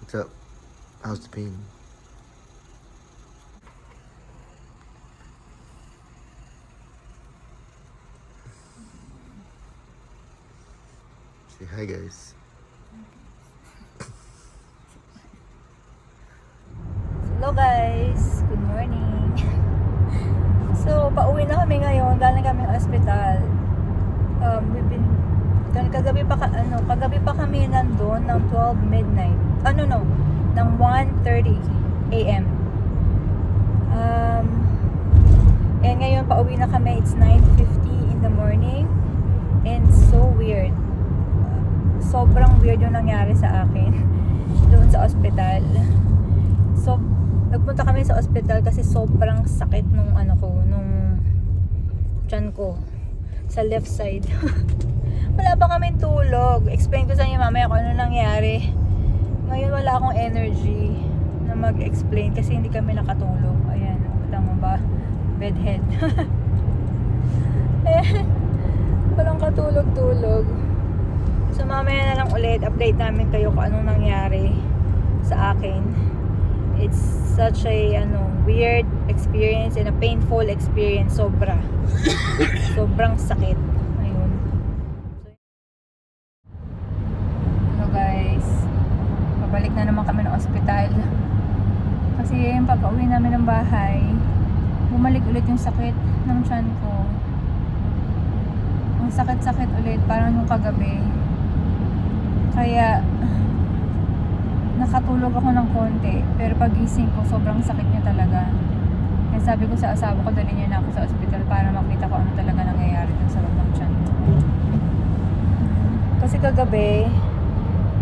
What's up? How's the pain? Say hi, guys. Hello guys! Good morning! so, pauwi na kami ngayon. Galing kami ng ospital. Um, we've been... kan- Kagabi pa, ano, kagabi pa kami nandun ng 12 midnight. Ano no? Ng 1.30 a.m. Um, and ngayon, pauwi na kami. It's 9.50 in the morning. And so weird. Sobrang weird yung nangyari sa akin. Doon sa ospital. So, nagpunta kami sa ospital kasi sobrang sakit nung ano ko, nung tiyan ko sa left side. wala pa kaming tulog. Explain ko sa inyo mamaya kung ano nangyari. Ngayon wala akong energy na mag-explain kasi hindi kami nakatulog. Ayan, kita mo ba? Bedhead. eh, walang katulog-tulog. So mamaya na lang ulit, update namin kayo kung anong nangyari sa akin it's such a ano weird experience and a painful experience. Sobra. Sobrang sakit. Ayun. So guys? Pabalik na naman kami ng ospital. Kasi yung pagka-uwi namin ng bahay bumalik ulit yung sakit ng tiyan ko. Ang sakit-sakit ulit parang yung kagabi. Kaya nakatulog ako ng konti. Pero pagising ko, sobrang sakit niya talaga. Kaya sabi ko sa asawa ko, dali niya na ako sa ospital para makita ko ano talaga nangyayari dun sa loob ng tiyan ko. Kasi kagabi,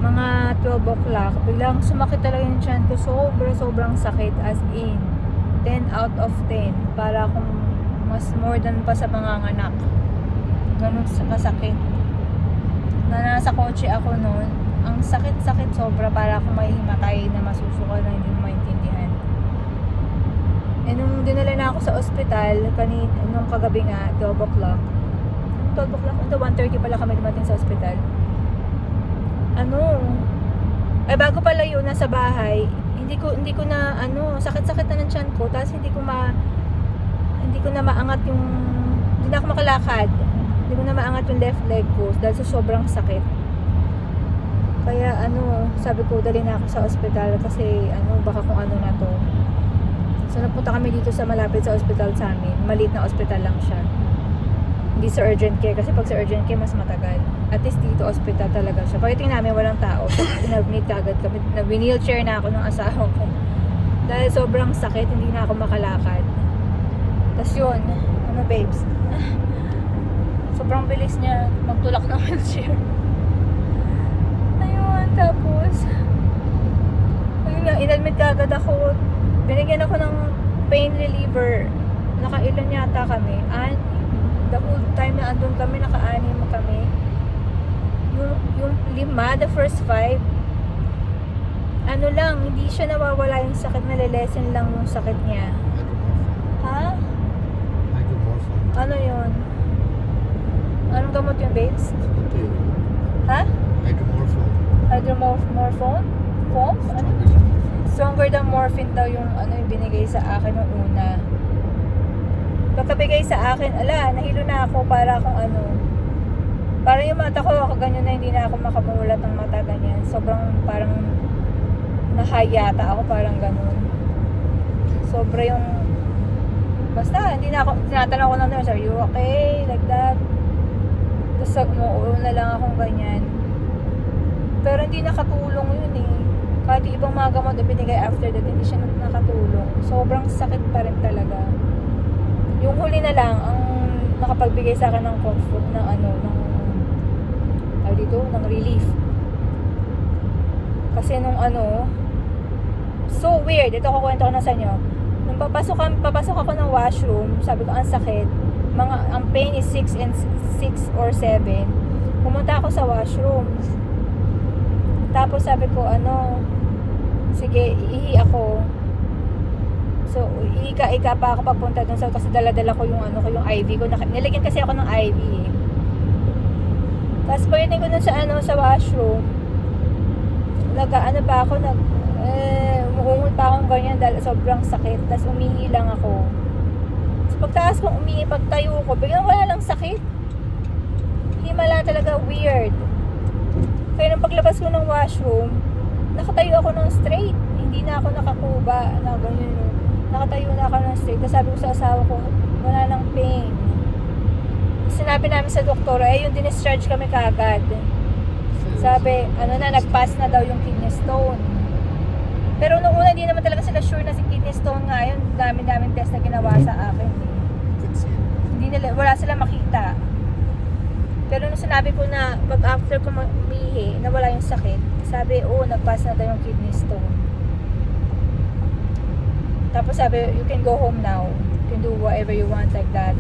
mga 12 o'clock, biglang sumakit talaga yung tiyan ko. Sobra, sobrang sakit. As in, 10 out of 10. Para akong mas more than pa sa mga anak. Ganun sa kasakit. Na nasa kotse ako noon, ang sakit-sakit sobra para akong may himatay na masusuka na hindi mo maintindihan. Eh nung dinala na ako sa ospital, kanin, nung kagabi nga, 12 o'clock. 12 o'clock? Ito, 1.30 pala kami dumating sa ospital. Ano? Ay bago pala yun, nasa bahay, hindi ko hindi ko na ano, sakit-sakit na ng tiyan ko, tapos hindi ko ma hindi ko na maangat yung hindi na ako makalakad. Hindi ko na maangat yung left leg ko dahil sa sobrang sakit. Kaya ano, sabi ko dali na ako sa ospital kasi ano, baka kung ano na to. So napunta kami dito sa malapit sa ospital sa amin. Maliit na ospital lang siya. Hindi sa urgent care kasi pag sa urgent care mas matagal. At least dito ospital talaga siya. Pagdating namin walang tao. Pinag-meet agad kami. Nag-wheelchair na ako ng asawa ko. Dahil sobrang sakit, hindi na ako makalakad. Tapos yun, ano babes, sobrang bilis niya magtulak ng wheelchair. Ayun, tapos, ayun nga, inadmit agad ako. Binigyan ako ng pain reliever. Nakailan yata kami. And the whole time na andun kami, naka-anim kami. Yung, yung lima, the first five, ano lang, hindi siya nawawala yung sakit, nalilesen lang yung sakit niya. Ha? Hydromorphone. Ano yun? Anong gamot yun, babes? Ito yun. Ha? Hydromorphone. Hydromorphone? Foam? Ano? Stronger than morphine. daw yung ano yung binigay sa akin nung una. Pagkabigay sa akin, ala, nahilo na ako para akong ano, para yung mata ko, ako ganyan na, hindi na ako makamulat ng mata, ganyan. Sobrang parang nahayata ako, parang ganun. Sobra yung, basta, hindi na ako, tinatanong ko ng nurse, are you okay? Like that. Tapos umuulo na lang akong ganyan. Pero hindi nakatulong yun eh. Kahit yung ibang mga gamot na binigay after that, hindi siya nakatulong. Sobrang sakit pa rin talaga. Yung huli na lang, ang nakapagbigay sa akin ng comfort, ng ano, ng, tawag dito, ng relief. Kasi nung ano, so weird, ito kukwento ko na sa inyo. Nung papasok, kami- papasok ako ng washroom, sabi ko, ang sakit. Mga, ang pain is 6 and 6 or 7. Pumunta ako sa washroom. Tapos sabi ko, ano, sige, ihi ako. So, ika-ika pa ako papunta dun sa, kasi dala-dala ko yung ano ko, yung IV ko. Nilagyan kasi ako ng IV eh. Tapos pagdating ko dun sa ano, sa washroom, nag ano pa ako, nag, Eh, umuungol pa akong ganyan dahil sobrang sakit. Tapos umihi lang ako. Tapos pagtaas kong umihi, pagtayo ko, biglang wala lang sakit. Himala talaga weird. Kaya nung paglabas ko ng washroom, nakatayo ako ng straight. Hindi na ako nakakuba na ganyan. Nakatayo na ako ng straight. Tapos sabi ko sa asawa ko, wala nang pain. Sinabi namin sa doktor, eh yung discharge kami kagad. Sabi, ano na, nag-pass na daw yung kidney stone. Pero nung una, hindi naman talaga sila sure na si kidney stone nga yun. Dami-daming test na ginawa sa akin. Hindi nila, wala sila makita. Pero nung sinabi ko na, pag after ko umihi, nawala yung sakit, sabi, oo, nag-pass na daw yung kidney stone. Tapos sabi, you can go home now. You can do whatever you want like that.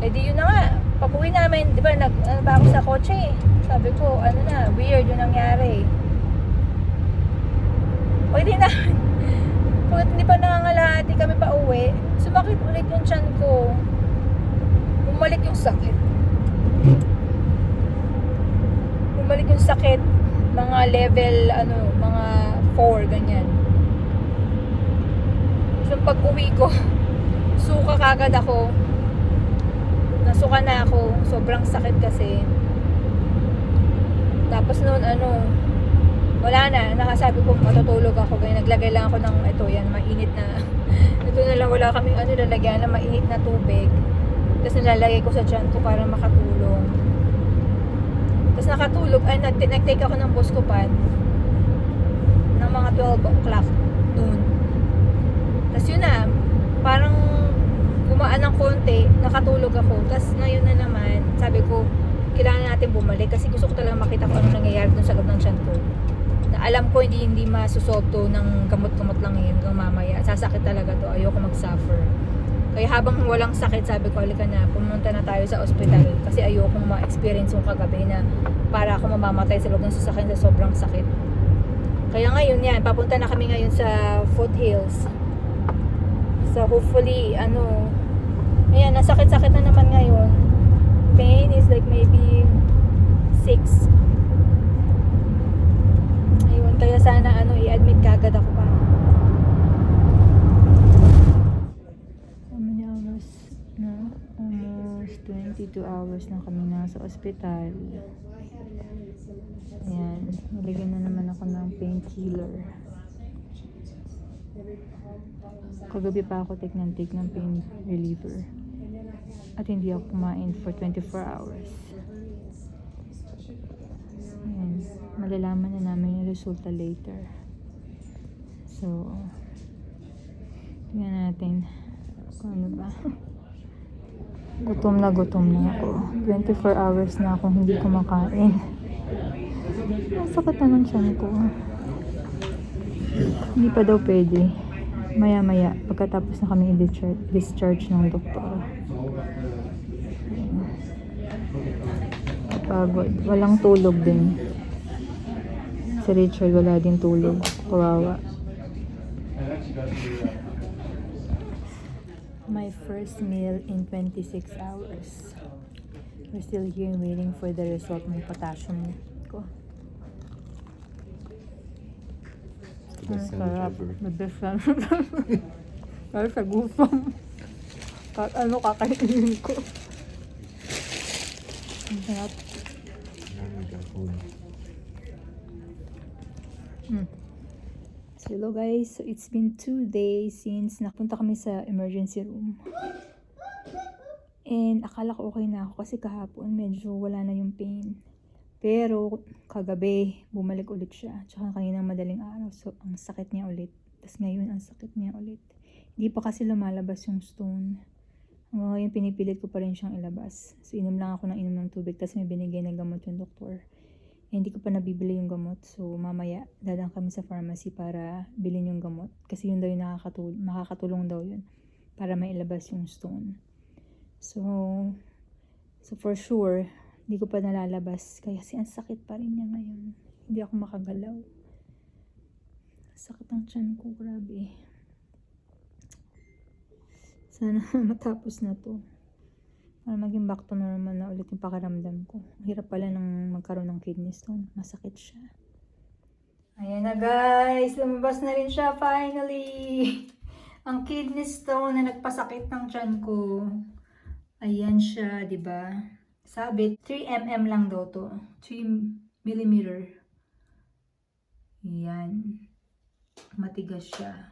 Eh di yun na nga. Pag-uwi namin, di ba, nag, ano ba ako sa kotse. Sabi ko, ano na, weird yung nangyari. Pag di na, pag hindi pa nangangalahati kami pa uwi, sumakit ulit yung tiyan ko. Bumalik yung sakit. Bumalik yung sakit. Mga level, ano, mga 4, ganyan. So, pag uwi ko, suka kagad ako. Nasuka na ako. Sobrang sakit kasi. Tapos noon, ano, wala na. Nakasabi ko, matutulog ako. Ganyan, naglagay lang ako ng, ito yan, mainit na. ito na lang, wala kaming ano, lalagyan na mainit na tubig. Tapos nilalagay ko sa tiyan ko para makatulong. Tapos nakatulog, ay, nag- nag-take ako ng Buscopan ng mga 12 o'clock noon. Tapos yun na, parang gumaan ng konti, nakatulog ako. Tapos ngayon na naman, sabi ko, kailangan natin bumalik kasi gusto ko talaga makita kung ano nangyayari dun sa loob ng tiyan ko. Na alam ko hindi hindi masusolve ng gamot-gamot lang yun mamaya. Sasakit talaga to. Ayoko mag-suffer. Kaya habang walang sakit, sabi ko, halika na, pumunta na tayo sa ospital. Kasi ayoko ma-experience yung kagabi na para ako mamamatay sa loob ng sasakyan sa sobrang sakit. Kaya ngayon yan, papunta na kami ngayon sa foothills. So hopefully, ano, ayan, nasakit-sakit na naman ngayon. Pain is like maybe 6. Ayun, kaya sana ano, i-admit kagad ako pa. How many hours na? Almost 22 hours na kami nasa ospital. Ayan, nilagyan na naman ako ng painkiller. Kagabi pa ako take ng take ng pain reliever. At hindi ako kumain for 24 hours. Ayan, malalaman na namin yung resulta later. So, tingnan natin kung ano ba. Gutom na gutom na ako. 24 hours na akong hindi kumakain. Ang sakit na ng tiyan ko. Hindi pa daw pwede. Maya-maya, pagkatapos na kami i-discharge discharge ng doktor. Pagod. Walang tulog din. Si Richard wala din tulog. Kawawa. My first meal in 26 hours. We're still here waiting for the result ng potassium ko. Ang sarap. ever. The best sandwich. Pero sa gutom. Kahit ano kakainin ko. Ang sarap. Now we got home. Mm. So hello guys, so it's been two days since napunta kami sa emergency room. And akala ko okay na ako kasi kahapon medyo wala na yung pain. Pero kagabi bumalik ulit siya. Tsaka kaninang madaling araw so ang sakit niya ulit. Tapos ngayon ang sakit niya ulit. Hindi pa kasi lumalabas yung stone. Hanggang ngayon pinipilit ko pa rin siyang ilabas. So inom lang ako ng inom ng tubig tapos may binigay na gamot yung doktor. Hindi ko pa nabibili yung gamot. So, mamaya, dadang kami sa pharmacy para bilhin yung gamot. Kasi yun daw yung nakakatul- makakatulong daw yun para mailabas yung stone. So, so for sure, hindi ko pa nalalabas. Kaya kasi ang sakit pa rin niya ngayon. Hindi ako makagalaw. Sakit ang tiyan ko, grabe. Sana matapos na to. Para maging back to normal ulit yung pakiramdam ko. Hirap pala nang magkaroon ng kidney stone. Masakit siya. Ayan na guys, lumabas na rin siya finally. Ang kidney stone na nagpasakit ng tiyan ko. Ayan siya, di ba? Sabi, 3 mm lang daw to. 3 millimeter. Ayan. Matigas siya.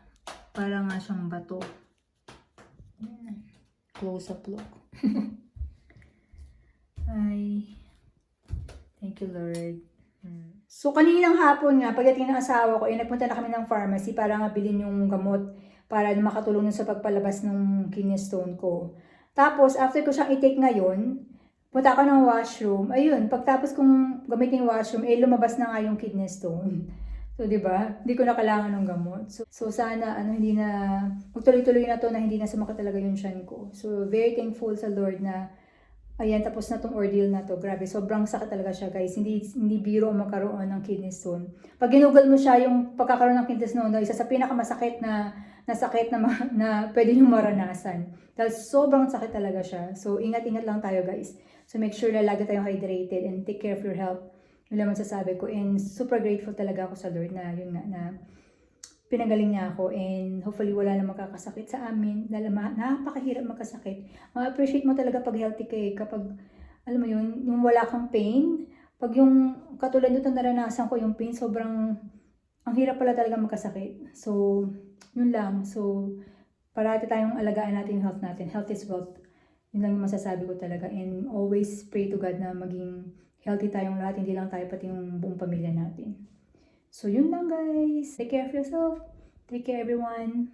Para nga siyang bato. Close up look. Ay. Thank you, Lord. Hmm. So, kaninang hapon nga, pagdating ng asawa ko, eh, nagpunta na kami ng pharmacy para nga bilhin yung gamot para makatulong sa pagpalabas ng kidney stone ko. Tapos, after ko siyang i-take ngayon, punta ako ng washroom. Ayun, pagtapos kong gamitin yung washroom, eh, lumabas na nga yung kidney stone. So, di ba? Hindi ko na kailangan ng gamot. So, so sana, ano, hindi na, magtuloy-tuloy na to na hindi na sumakit talaga yung tiyan ko. So, very thankful sa Lord na, ayan, tapos na tong ordeal na to. Grabe, sobrang sakit talaga siya, guys. Hindi, hindi biro ang magkaroon ng kidney stone. Pag ginugal mo siya, yung pagkakaroon ng kidney stone, no, isa sa pinakamasakit na, na sakit na, na pwede nyo maranasan. Dahil sobrang sakit talaga siya. So, ingat-ingat lang tayo, guys. So, make sure na lagi tayong hydrated and take care of your health. Yun lang masasabi ko. And super grateful talaga ako sa Lord na yun nga, na pinagaling niya ako and hopefully wala na makakasakit sa amin dahil napakahirap magkasakit. Ma-appreciate mo talaga pag healthy ka eh, kapag alam mo yun, yung wala kang pain, pag yung katulad nito naranasan ko yung pain, sobrang ang hirap pala talaga magkasakit. So, yun lang. So, parati tayong alagaan natin yung health natin. Health is wealth. Yun lang yung masasabi ko talaga. And always pray to God na maging healthy tayong lahat, hindi lang tayo, pati yung buong pamilya natin. So, yun lang guys. Take care of yourself. Take care everyone.